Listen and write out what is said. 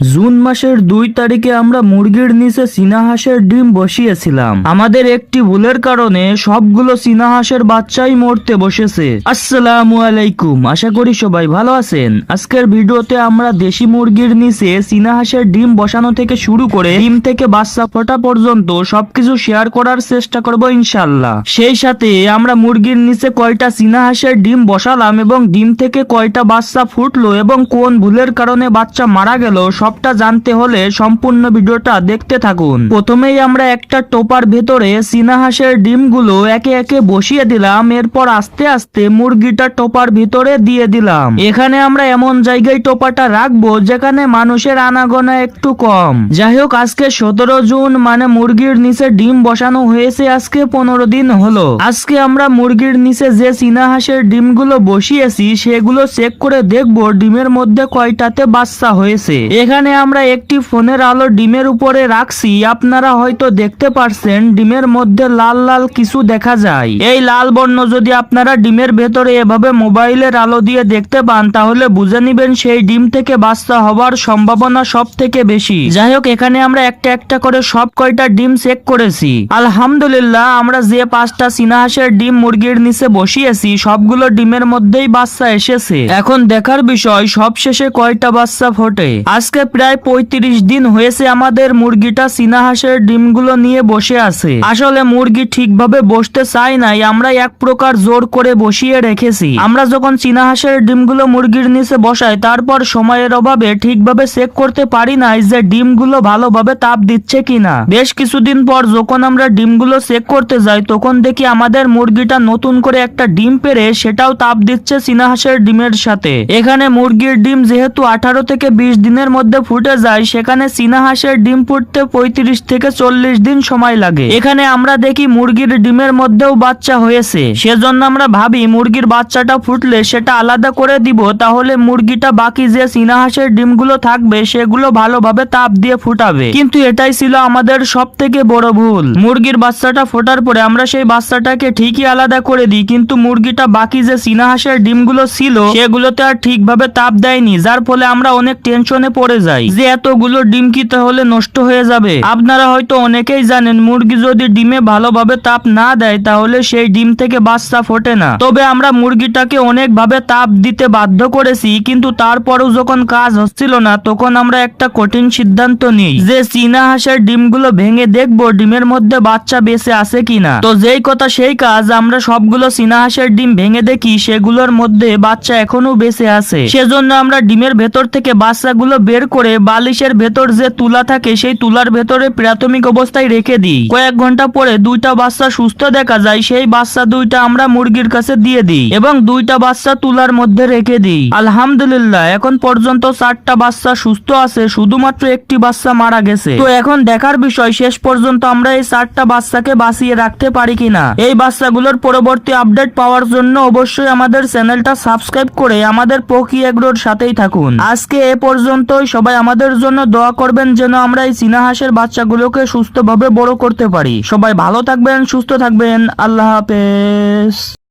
June মাসের দুই তারিখে আমরা মুরগির নিচে চীনা হাঁসের ডিম বসিয়েছিলাম। আমাদের একটি ভুলের কারণে সবগুলো চীনা হাঁসের বাচ্চাই মরতে বসেছে। আসসালামু আলাইকুম, আশা করি সবাই ভালো আছেন। আজকের ভিডিওতে আমরা দেশি মুরগির নিচে চীনা হাঁসের ডিম বসানো থেকে শুরু করে ডিম থেকে বাচ্চা ফোটা পর্যন্ত সবকিছু শেয়ার করার চেষ্টা করব ইনশাল্লাহ সেই সাথে আমরা মুরগির নিচে কয়টা চীনা হাঁসের ডিম বসালাম এবং ডিম থেকে কয়টা বাচ্চা ফুটলো এবং কোন ভুলের কারণে বাচ্চা মারা গেল সবটা জানতে হলে সম্পূর্ণ ভিডিওটা দেখতে থাকুন। প্রথমেই আমরা একটা টোপার ভেতরে চীনা হাঁসের ডিমগুলো একে একে বসিয়ে দিলাম, এরপর আস্তে আস্তে মুরগিটা টোপার ভিতরে দিয়ে দিলাম। এখানে আমরা এমন জায়গায় টোপাটা রাখব যেখানে মানুষের আনাগোনা একটু কম। যাই হোক আজকে সতেরো জুন মানে মুরগির নিচে ডিম বসানো হয়েছে আজকে পনেরো দিন হলো। আজকে আমরা মুরগির নিচে যে চীনা হাঁসের ডিমগুলো বসিয়েছি, সেগুলো চেক করে দেখব ডিমের মধ্যে কয়টাতে বাচ্চা হয়েছে। এখানে আমরা একটি ফোনের আলো ডিমের উপরে রাখছি। আপনারা হয়তো দেখতে পারছেন, ডিমের মধ্যে লাল লাল কিছু দেখা যায়। এই লাল বর্ণ যদি আপনারা ডিমের ভেতরে এভাবে মোবাইলের আলো দিয়ে দেখতে পান, তাহলে বুঝে নিবেন সেই ডিম থেকে বাচ্চা হবার সম্ভাবনা সব থেকে বেশি। যাই হোক, এখানে আমরা একটা একটা করে সব কয়টা ডিম চেক করেছি। আলহামদুলিল্লাহ, আমরা যে পাঁচটা চীনা হাঁসের ডিম মুরগির নিচে বসিয়েছি, সবগুলো ডিমের মধ্যেই বাচ্চা এসেছে। এখন দেখার বিষয় সব শেষে কয়টা বাচ্চা ফোটে? আজকে প্রায় পঁয়ত্রিশ দিন হয়েছে আমাদের মুরগিটা চীনা হাঁসের ডিমগুলো নিয়ে বসে আছে। আসলে মুরগি ঠিকভাবে বসতে চায় নাই, আমরা এক প্রকার জোর করে বসিয়ে রেখেছি। আমরা যখন চীনা হাঁসের ডিমগুলো মুরগির নিচে বসাই, তারপর সময়ের অভাবে ঠিকভাবে চেক করতে পারি নাই যে ডিমগুলো ভালোভাবে তাপ দিচ্ছে কিনা। বেশ কিছুদিন পর যখন আমরা ডিমগুলো চেক করতে যাই, তখন দেখি আমাদের মুরগিটা নতুন করে একটা ডিম পেরে সেটাও তাপ দিচ্ছে চীনা হাঁসের ডিমের সাথে। এখানে মুরগির ডিম যেহেতু আঠারো থেকে বিশ দিনের মধ্যে ফুটে যায় সেখানে চীনা হাঁসের ডিম ফুটতে পঁয়ত্রিশ থেকে চল্লিশ দিন সময় লাগে। এখানে আমরা দেখি মুরগির ডিমের মধ্যেও বাচ্চা হয়েছে। সেজন্য আমরা ভাবি মুরগির বাচ্চাটা ফুটলে সেটা আলাদা করে দিব, তাহলে মুরগিটা বাকি যে চীনা হাঁসের ডিমগুলো থাকবে, সেগুলো ভালোভাবে তাপ দিয়ে ফুটাবে। কিন্তু এটাই ছিল আমাদের সব থেকে বড় ভুল। মুরগির বাচ্চাটা ফোটার পরে আমরা সেই বাচ্চাটাকে ঠিকই আলাদা করে দিই, কিন্তু মুরগিটা বাকি যে চীনা হাঁসের ডিমগুলো ছিল, সেগুলোতে আর ঠিকভাবে তাপ দেয়নি, যার ফলে আমরা অনেক টেনশনে পড়ে যাই। যে এতগুলো ডিম কি তাহলে নষ্ট হয়ে যাবে? আপনারা হয়তো অনেকেই জানেন, মুরগি যদি ডিমে ভালোভাবে তাপ না দেয়, তাহলে সেই ডিম থেকে বাচ্চা ফোটে না। তবে আমরা মুরগিটাকে অনেকভাবে তাপ দিতে বাধ্য করেছি, কিন্তু তারপরেও যখন কাজ হচ্ছিল না, তখন আমরা একটা কঠিন সিদ্ধান্ত নিই যে চীনা হাঁসের ডিমগুলো ভেঙে দেখব, ডিমের মধ্যে বাচ্চা বেঁচে আছে কিনা। তো যেই কথা সেই কাজ, আমরা সবগুলো চীনা হাঁসের ডিম ভেঙে দেখি, সেগুলোর মধ্যে বাচ্চা এখনও বেঁচে আছে। সেজন্য আমরা ডিমের ভেতর থেকে বাচ্চাগুলো বের করে বালিশের ভেতর যে তুলা থাকে, সেই তুলার ভেতরে প্রাথমিক অবস্থায় রেখে দিই। কয়েক ঘণ্টা পরে দুইটা বাচ্চা সুস্থ দেখা যায়, সেই বাচ্চা দুইটা আমরা মুরগির কাছে দিয়ে দিই এবং দুইটা বাচ্চা তুলার মধ্যে রেখে দিই। আলহামদুলিল্লাহ, এখন পর্যন্ত চারটা বাচ্চা সুস্থ আছে, শুধুমাত্র একটি বাচ্চা মারা গেছে। তো এখন দেখার বিষয়, শেষ পর্যন্ত আমরা এই চারটা বাচ্চাকে বাঁচিয়ে রাখতে পারি কিনা? এই বাচ্চাগুলোর পরবর্তী আপডেট পাওয়ার জন্য অবশ্যই আমাদের চ্যানেলটা সাবস্ক্রাইব করে আমাদের পকি এগ্রোর সাথেই থাকুন। আজকে এ পর্যন্তই, সবাই আমাদের জন্য দোয়া করবেন যেন আমরা এই সিনাহাসের হাঁসের বাচ্চাগুলোকে সুস্থভাবে বড় করতে পারি। সবাই ভালো থাকবেন, সুস্থ থাকবেন। আল্লাহ হাফেজ।